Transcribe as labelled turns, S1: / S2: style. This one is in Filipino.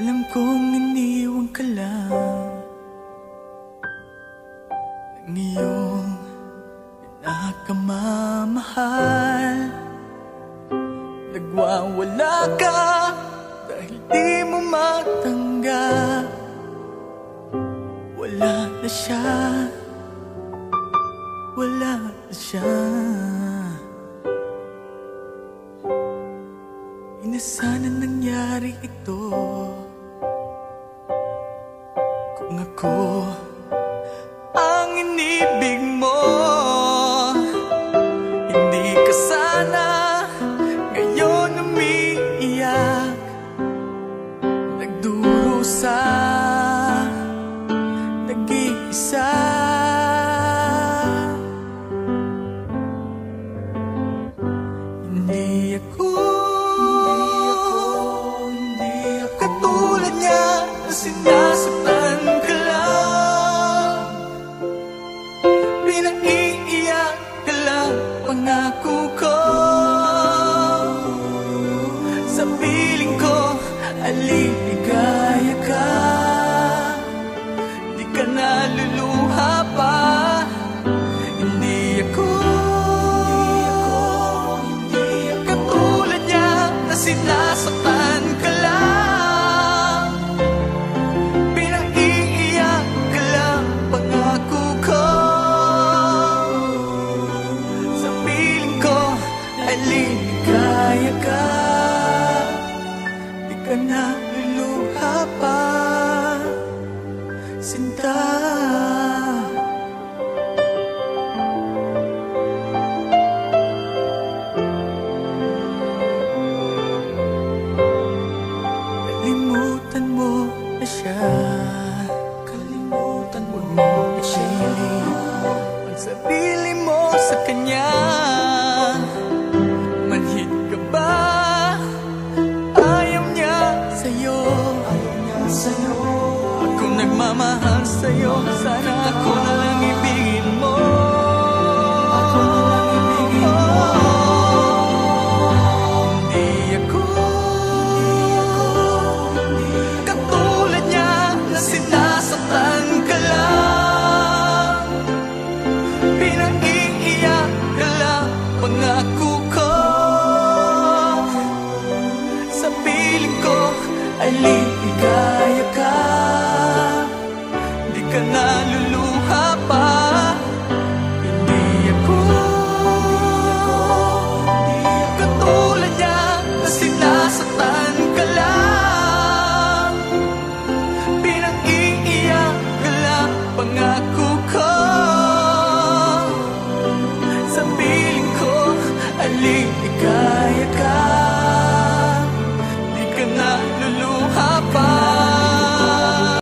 S1: Alam kong iniwan ka lang Ang iyong pinakamamahal. Nagwawala ka dahil di mo matanggap. Wala na siya. Wala na siya. Inasanan nangyari ito. Ako ang inibig mo. Hindi ka sana ngayon umiiyak Nagdurusa Nag-iisa Aliligaya ka. Di ka naluluha pa. Sinta. Kalimutan mo na siya. Kalimutan mo na siya. Ang sarili mo sa kanya Sana ako na lang ibigin mo. Ako na lang ibigin mo. Hindi ako Katulad niya na sinasaktan ka lang. Pinaiiyak ka lang Pangako ko. Sa piling ko ay liligaya ka naluluha pa. Hindi ako Katulad niya na sinasaktan ka lang. Pinag-iiyak ko. Sa ko aling ikaya ka.